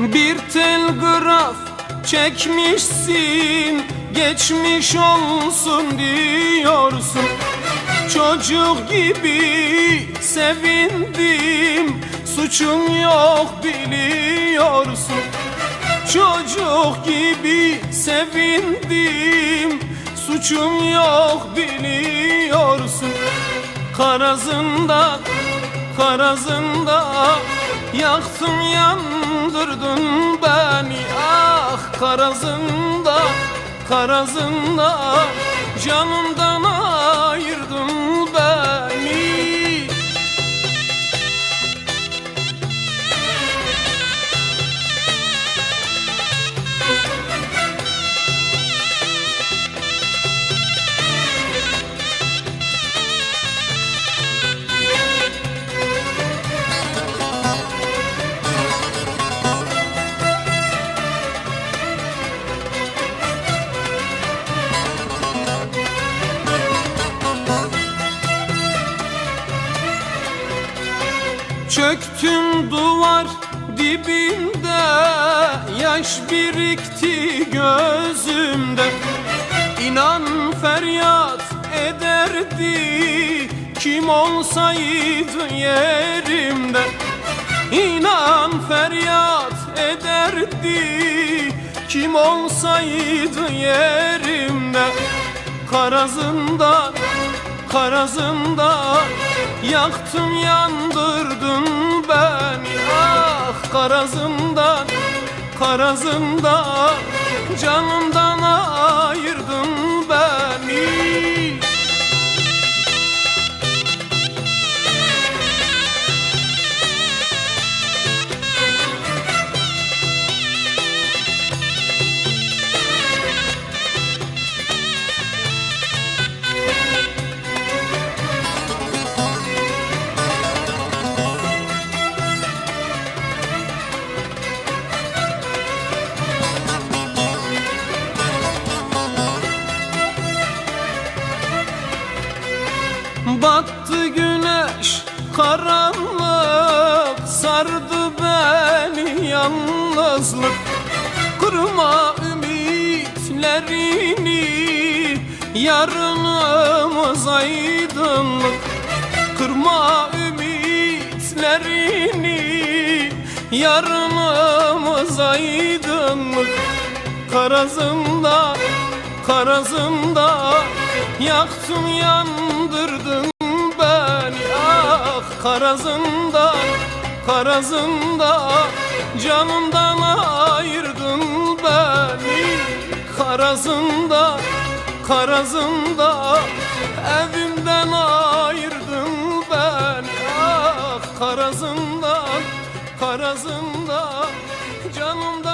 Bir telgraf çekmişsin Geçmiş olsun diyorsun. Çocuk gibi sevindim Suçum yok biliyorsun. Çocuk gibi sevindim Suçum yok biliyorsun. Karazında, karazında Yaktın yandırdın beni Ah karazında, karazında. Canımdan Çöktüm duvar dibinde Yaş birikti gözümde. İnan feryat ederdi Kim olsaydı yerimde. İnan feryat ederdi Kim olsaydı yerimde. Karazında, karazında Yaktın yandırdın karazından Canımdan karanlık Sardı beni yalnızlık. Kırma ümitlerini Yarınımız aydınlık. Kırma ümitlerini Yarınımız aydınlık. Karazımda, karazımda Yaktın yandırdın Karazında, karazında Canımdan ayırdın beni. Karazında, karazında Evimden ayırdın beni. Ah karazında, karazında Canımdan